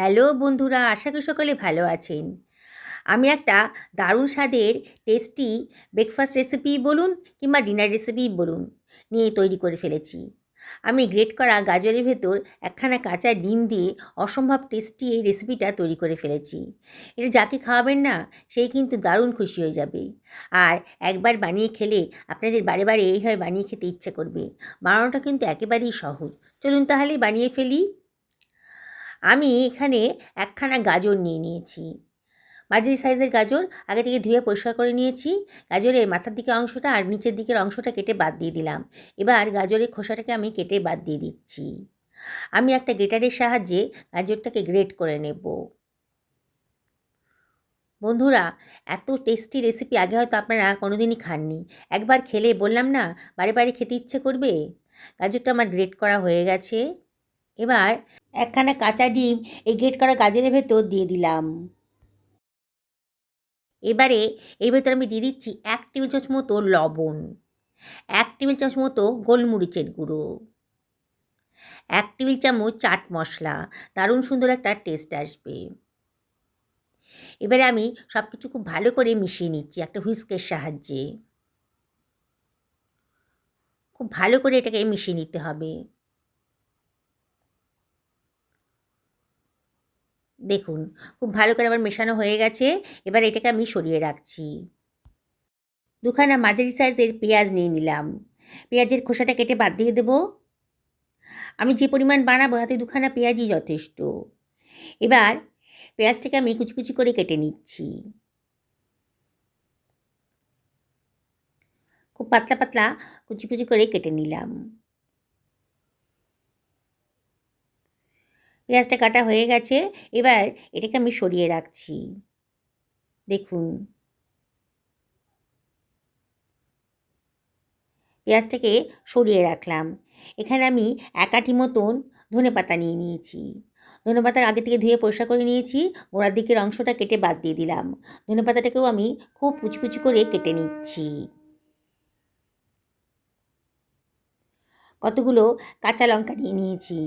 Hello বন্ধুরা, আশা করি সকলে ভালো আছেন। আমি একটা দারুণ স্বাদের টেস্টি ব্রেকফাস্ট রেসিপি বলুন কিংবা ডিনার রেসিপি বলুন নিয়ে তৈরি করে ফেলেছি। আমি গ্রেট করা গাজরের ভেতর একখানা কাঁচা ডিম দিয়ে অসম্ভব টেস্টি এই রেসিপিটা তৈরি করে ফেলেছি। এটা যাকে খাওয়াবেন না সেই কিন্তু দারুণ খুশি হয়ে যাবে। আর একবার বানিয়ে খেলে আপনাদের বারে বারে এইভাবে বানিয়ে খেতে ইচ্ছে করবে। বানানোটা কিন্তু একেবারেই সহজ। চলুন তাহলে বানিয়ে ফেলি। আমি এখানে একখানা গাজর নিয়ে নিয়েছি। মাঝারি সাইজের গাজর আগে থেকে ধুয়ে পরিষ্কার করে নিয়েছি। গাজরের মাথার দিকে অংশটা আর নিচের দিকের অংশটা কেটে বাদ দিয়ে দিলাম। এবার গাজরের খোসাটাকে আমি কেটে বাদ দিয়ে দিচ্ছি। আমি একটা গ্রেটারের সাহায্যে গাজরটাকে গ্রেট করে নেব। বন্ধুরা, এত টেস্টি রেসিপি আগে হয়তো আপনারা কোনোদিনই খাননি। একবার খেলে বললাম না, বারে বারে খেতে ইচ্ছে করবে? গাজরটা আমার গ্রেট করা হয়ে গেছে। এবার একখানা কাঁচা ডিম এই গ্রেট করা গাজরের ভেতর দিয়ে দিলাম। এবারে এর ভেতর আমি দিয়ে দিচ্ছি এক টেবিল চামচ মতো লবণ, এক টেবিল চামচ মতো গোলমরিচের গুঁড়ো, এক টেবিল চামচ চাট মশলা, দারুণ সুন্দর একটা টেস্ট আসবে। এবারে আমি সব কিছু খুব ভালো করে মিশিয়ে নিচ্ছি একটা হুইস্কের সাহায্যে। খুব ভালো করে এটাকে মিশিয়ে নিতে হবে। দেখুন, খুব ভালো করে আবার মেশানো হয়ে গেছে, এবার এটাকে আমি সরিয়ে রাখছি। দুখানা মাঝারি সাইজের পেঁয়াজ নিয়ে নিলাম। পেঁয়াজের খোসাটা কেটে বাদ দিয়ে দেবো। আমি যে পরিমাণ বানাবো হাতে দুখানা পেঁয়াজই যথেষ্ট। এবার পেঁয়াজটাকে আমি কুচি কুচি করে কেটে নিচ্ছি। খুব পাতলা পাতলা কুচি কুচি করে কেটে নিলাম। পেঁয়াজটা কাটা হয়ে গেছে, এবার এটাকে আমি সরিয়ে রাখছি। দেখুন। পেঁয়াজটাকে সরিয়ে রাখলাম। এখানে আমি একাটি মতন ধনে পাতা নিয়ে নিয়েছি। ধনে পাতার আগে থেকে ধুয়ে পরিষ্কার করে নিয়েছি, গোড়ার দিকের অংশটা কেটে বাদ দিয়ে দিলাম। ধনে পাতাটাকেও আমি খুব কুচকুচি করে কেটে নিচ্ছি। কতগুলো কাঁচা লঙ্কা নিয়ে নিয়েছি।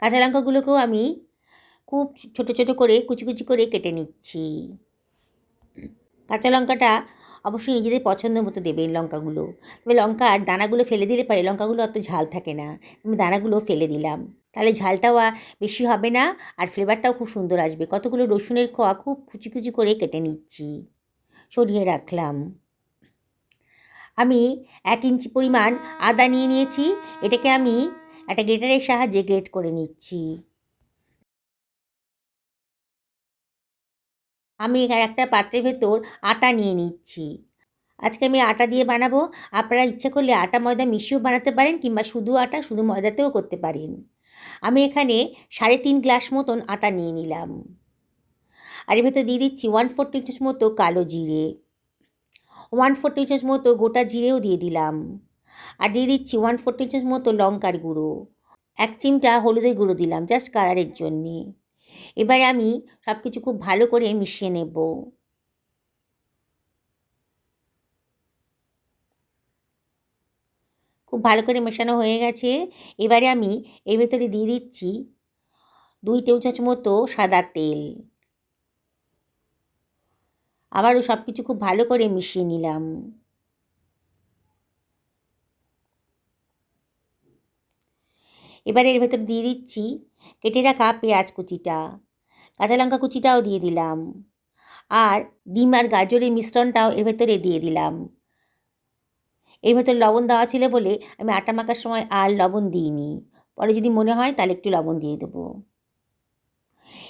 কাঁচা লঙ্কাগুলোকেও আমি খুব ছোট ছোট করে, কুচি কুচি করে কেটে নিচ্ছি। কাঁচা লঙ্কাটা অবশ্যই নিজেদের পছন্দ মতো দেবেন লঙ্কাগুলো। তবে লঙ্কার দানাগুলো ফেলে দিলে পারে, লঙ্কাগুলো অত ঝাল থাকে না। আমি দানাগুলো ফেলে দিলাম। তাহলে ঝালটাও বেশি হবে না আর ফ্লেভারটাও খুব সুন্দর আসবে। কতগুলো রসুনের খোয়া খুব কুচি কুচি করে কেটে নিচ্ছি। সরিয়ে রাখলাম। আমি এক ইঞ্চি পরিমাণ আদা নিয়ে নিয়েছি। এটাকে আমি একটা গ্রেটারের সাহায্যে গ্রেট করে নিচ্ছি। আমি একটা পাত্রের ভেতর আটা নিয়ে নিচ্ছি। আজকে আমি আটা দিয়ে বানাবো। আপনারা ইচ্ছা করলে আটা ময়দা মিশিয়েও বানাতে পারেন কিংবা শুধু আটা, শুধু ময়দাতেও করতে পারেন। আমি এখানে সাড়ে তিন গ্লাস মতন আটা নিয়ে নিলাম। আর এর ভেতর দিয়ে দিচ্ছি ওয়ান ফোর টিচার্স মতো কালো জিরে। ওয়ান ফোর টিচার্স মতো গোটা জিরেও দিয়ে দিলাম। আর দিয়ে দিচ্ছি ওয়ান ফোর টিচার্স মতো লঙ্কার গুঁড়ো। এক চিমটা হলুদের গুঁড়ো দিলাম জাস্ট কালারের জন্যে। এবারে আমি সব কিছু খুব ভালো করে মিশিয়ে নেব। খুব ভালো করে মেশানো হয়ে গেছে। এবারে আমি এর ভেতরে দিয়ে দিচ্ছি দুই টেবিল চামচ মতো সাদা তেল। আবারও সব কিছু খুব ভালো করে মিশিয়ে নিলাম। এবারে এর ভেতর দিয়ে দিচ্ছি কেটে রাখা পেঁয়াজ কুচিটা, কাঁচা লঙ্কা কুচিটাও দিয়ে দিলাম। আর ডিম আর গাজরের মিশ্রণটাও এর ভেতরে দিয়ে দিলাম। এর ভেতর লবণ দেওয়া ছিল বলে আমি আটা মাখার সময় আর লবণ দিইনি। পরে যদি মনে হয় তাহলে একটু লবণ দিয়ে দেবো।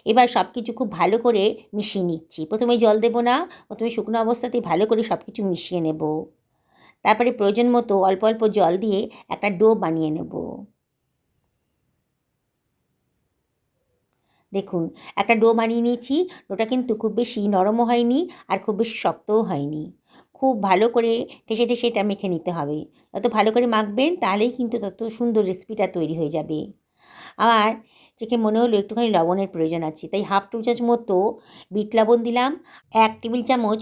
এবার সব কিছু খুব ভালো করে মিশিয়ে নিচ্ছি। প্রথমে জল দেবো না, প্রথমে শুকনো অবস্থাতেই ভালো করে সব কিছু মিশিয়ে নেব। তারপরে প্রয়োজন মতো অল্প অল্প জল দিয়ে একটা ডো বানিয়ে নেব। দেখুন, একটা ডো বানিয়ে নিয়েছি, ডোটা কিন্তু খুব বেশি নরমও হয়নি আর খুব বেশি শক্তও হয়নি। খুব ভালো করে ঠেসে ঠেসে এটা মেখে নিতে হবে। যত ভালো করে মাখবেন তাহলেই কিন্তু তত সুন্দর রেসিপিটা তৈরি হয়ে যাবে। আমার যেকে মনে হলো একটুখানি লবণের প্রয়োজন আছে, তাই হাফ টেবিল চামচ মতো বিট লবণ দিলাম, এক টেবিল চামচ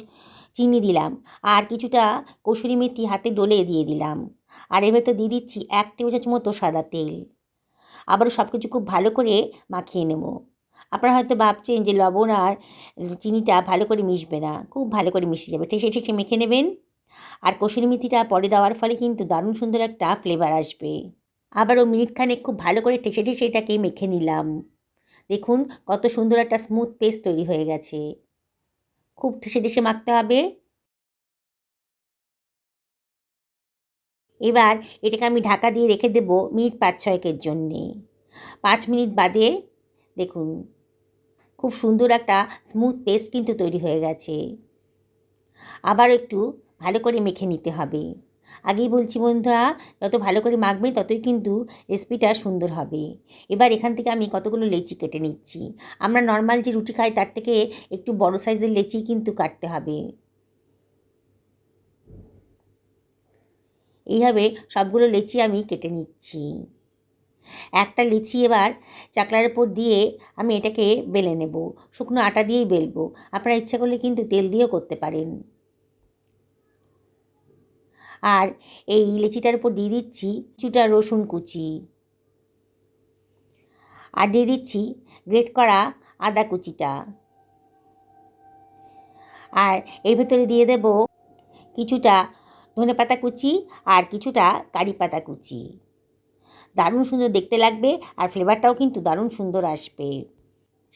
চিনি দিলাম আর কিছুটা কসুরি মেথি হাতে ডলে দিয়ে দিলাম। আর এর ভেতর দিয়ে দিচ্ছি এক টেবিল চামচ মতো সাদা তেল। আবারও সব কিছু খুব ভালো করে মাখিয়ে নেব। আপনারা হয়তো ভাবছেন যে লবণ আর চিনিটা ভালো করে মিশবে না, খুব ভালো করে মিশে যাবে। ঠেসে ঠেসে মেখে নেবেন। আর কসুরি মেথিটা পরে দেওয়ার ফলে কিন্তু দারুণ সুন্দর একটা ফ্লেভার আসবে। আবারও মিনিট খানেক খুব ভালো করে ঠেসে ঠেসে এটাকে মেখে নিলাম। দেখুন কত সুন্দর একটা স্মুথ পেস্ট তৈরি হয়ে গেছে। খুব ঠেসে ঠেসে মাখতে হবে। এবার এটাকে আমি ঢাকা দিয়ে রেখে দেব মিনিট পাঁচ ছয়েকের জন্যে। পাঁচ মিনিট বাদে দেখুন খুব সুন্দর একটা স্মুথ পেস্ট কিন্তু তৈরি হয়ে গেছে। আবার একটু ভালো করে মেখে নিতে হবে। আগেই বলছি বন্ধুরা, যত ভালো করে মাখবে ততই কিন্তু রেসিপিটা সুন্দর হবে। এবার এখান থেকে আমি কতগুলো লেচি কেটে নিচ্ছি। আমরা নর্মাল যে রুটি খাই তার থেকে একটু বড় সাইজের লেচি কিন্তু কাটতে হবে। এইভাবে সবগুলো লেচি আমি কেটে নিচ্ছি। একটা লিচি এবার চাকলার উপর দিয়ে আমি এটাকে বেলে নেব। শুকনো আটা দিয়েই বেলবো। আপনারা ইচ্ছা করলে কিন্তু তেল দিয়েও করতে পারেন। আর এই লিচিটার উপর দিয়ে দিচ্ছি কিছুটা রসুন কুচি। আর দিয়ে দিচ্ছি গ্রেট করা আদা কুচিটা। আর এর ভেতরে দিয়ে দেব কিছুটা ধনে পাতা কুচি আর কিছুটা কারি পাতা কুচি। দারুণ সুন্দর দেখতে লাগবে আর ফ্লেভারটাও কিন্তু দারুণ সুন্দর আসবে।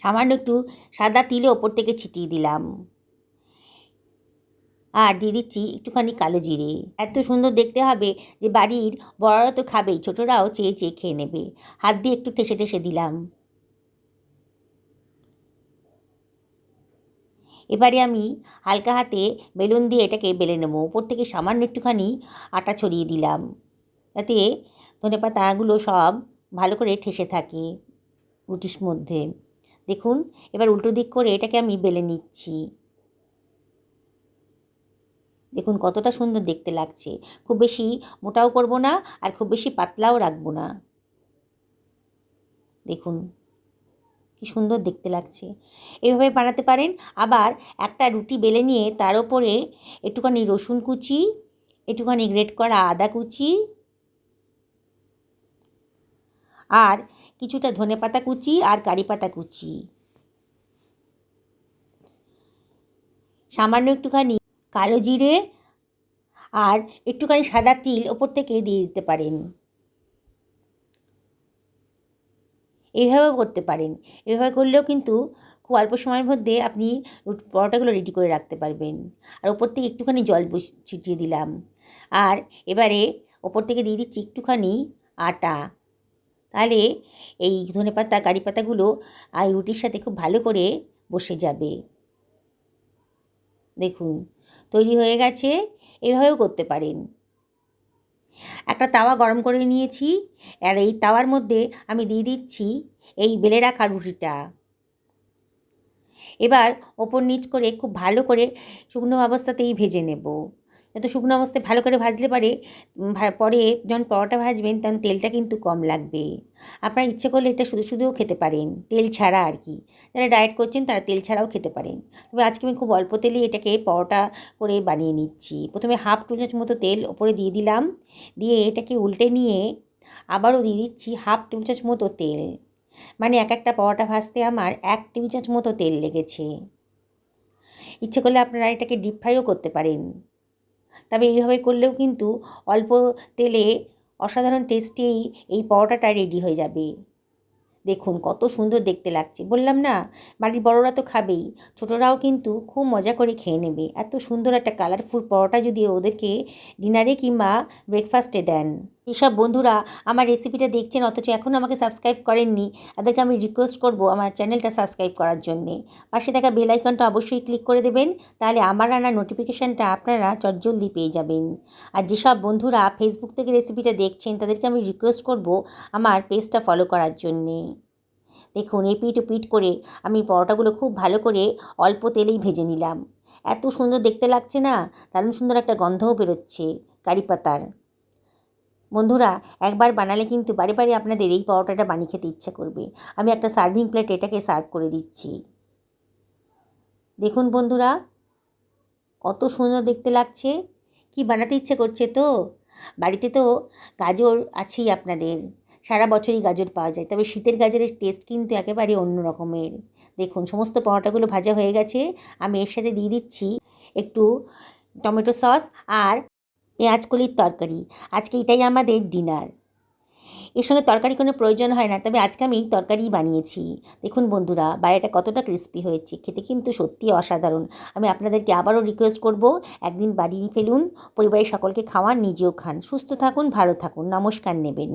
সামান্য একটু সাদা তিলে ওপর থেকে ছিটিয়ে দিলাম। আর দিয়ে দিচ্ছি একটুখানি কালো জিরে। এত সুন্দর দেখতে হবে যে বাড়ির বড়রা তো খাবেই, ছোটরাও চেয়ে চেয়ে খেয়ে নেবে। হাত দিয়ে একটু ঠেসে ঠেসে দিলাম। এবারে আমি হালকা হাতে বেলুন দিয়ে এটাকে বেলে নেব। উপর থেকে সামান্য একটুখানি আটা ছড়িয়ে দিলাম। যাতে ধনে পাতাগুলো সব ভালো করে ঠেসে থাকে রুটির মধ্যে। দেখুন, এবার উল্টো দিক করে এটাকে আমি বেলে নিচ্ছি। দেখুন, কতটা সুন্দর দেখতে লাগছে। খুব বেশি মোটাও করব না আর খুব বেশি পাতলাও রাখব না। দেখুন, কি সুন্দর দেখতে লাগছে। এভাবে বানাতে পারেন। আবার একটা রুটি বেলে নিয়ে তার ওপরে একটুখানি রসুন কুচি, একটুখানি গ্রেট করা আদা কুচি আর কিছুটা ধনে পাতা কুচি আর কারি পাতা কুচি। সামান্য একটুখানি কালো জিরে আর একটুখানি সাদা তিল ওপর থেকে দিয়ে দিতে পারেন। এইভাবেও করতে পারেন। এভাবে করলেও কিন্তু খুব অল্প সময়ের মধ্যে আপনি পরোটাগুলো রেডি করে রাখতে পারবেন। আর ওপর থেকে একটুখানি জল ছিটিয়ে দিলাম। আর এবারে ওপর থেকে দিয়ে দিচ্ছি একটুখানি আটা। তাহলে এই ধনে পাতা, কারি পাতাগুলো আর রুটির সাথে খুব ভালো করে বসে যাবে। দেখুন, তৈরি হয়ে গেছে, এভাবেও করতে পারেন। একটা তাওয়া গরম করে নিয়েছি, আর এই তাওয়ার মধ্যে আমি দিয়ে দিচ্ছি এই বেলে রাখা রুটিটা। এবার ওপর নিচ করে খুব ভালো করে শুকনো অবস্থাতেই ভেজে নেব। এত শুকনো অবস্থায় ভালো করে ভাজলে পারে পরে যখন পরোটা ভাজবেন তখন তেলটা কিন্তু কম লাগবে। আপনার ইচ্ছে করলে এটা শুধু শুধুও খেতে পারেন, তেল ছাড়া আর কি। যারা ডায়েট করছেন তারা তেল ছাড়াও খেতে পারেন। তবে আজকে আমি খুব অল্প তেলেই এটাকে পরোটা করে বানিয়ে নিচ্ছি। প্রথমে হাফ টু চামচ মতো তেল ওপরে দিয়ে দিলাম। দিয়ে এটাকে উল্টে নিয়ে আবারও দিয়ে দিচ্ছি হাফ টেবিল চামচ মতো তেল। মানে এক একটা পরোটা ভাজতে আমার এক টেবিল চামচ মতো তেল লেগেছে। ইচ্ছে করলে আপনারা এটাকে ডিপ ফ্রাইও করতে পারেন। তবে এইভাবে করলেও কিন্তু অল্প তেলে অসাধারণ টেস্টেই এই পরোটাটা রেডি হয়ে যাবে। দেখুন কত সুন্দর দেখতে লাগছে। বললাম না, বাড়ির বড়রা তো খাবেই। ছোটরাও কিন্তু খুব মজা করে খেয়ে নেবে। এত সুন্দর একটা কালারফুল পরোটা যদি ওদেরকে ডিনারে কিংবা ব্রেকফাস্টে দেন। এইসব বন্ধুরা, আমার রেসিপিটা দেখছেন, অথচ এখনও আমাকে সাবস্ক্রাইব করেননি। তাদেরকে আমি রিকোয়েস্ট করব আমার চ্যানেলটা সাবস্ক্রাইব করার জন্যে। পাশে থাকা বেল আইকনটা অবশ্যই ক্লিক করে দেবেন, তাহলে আমার রান্নার নোটিফিকেশানটা আপনারা চটজলদি পেয়ে যাবেন। আর যেসব বন্ধুরা ফেসবুক থেকে রেসিপিটা দেখছেন, তাদেরকে আমি রিকোয়েস্ট করব আমার পেজটা ফলো করার জন্যে। দেখুন এপিট পিট করে আমি পরোটাগুলো খুব ভালো করে অল্প তেলেই ভেজে নিলাম। এত সুন্দর দেখতে লাগছে না? দারুণ সুন্দর একটা গন্ধও বেরোচ্ছে কারি পাতার। বন্ধুরা, একবার বানালে কিন্তু বারে বারে আপনাদের এই পরোটাটা বানিয়ে খেতে ইচ্ছা করবে। আমি একটা সার্ভিং প্লেট এটাকে সার্ভ করে দিচ্ছি। দেখুন বন্ধুরা, কত সুন্দর দেখতে লাগছে। কি বানাতে ইচ্ছে করছে তো? বাড়িতে তো গাজর আছেই আপনাদের। সারা বছরই গাজর পাওয়া যায়, তবে শীতের গাজরের টেস্ট কিন্তু একেবারে অন্য রকমের। দেখুন, সমস্ত পরোটাগুলো ভাজা হয়ে গেছে। আমি এর সাথে দিয়ে দিচ্ছি একটু টমেটো সস আর পেঁয়াজ কলির তরকারি, আজকে এটাই আমাদের ডিনার এর সঙ্গে তরকারি কোনো প্রয়োজন হয় না, তবে আজকে আমি এই তরকারিই বানিয়েছি। দেখুন বন্ধুরা বাইরেটা কতটা ক্রিস্পি হয়েছে, খেতে কিন্তু সত্যি অসাধারণ। আমি আপনাদেরকে আবারও রিকোয়েস্ট করব, একদিন বাড়িয়ে ফেলুন, পরিবারের সকলকে খাওয়ান, নিজেও খান। সুস্থ থাকুন, ভালো থাকুন, নমস্কার নেবেন।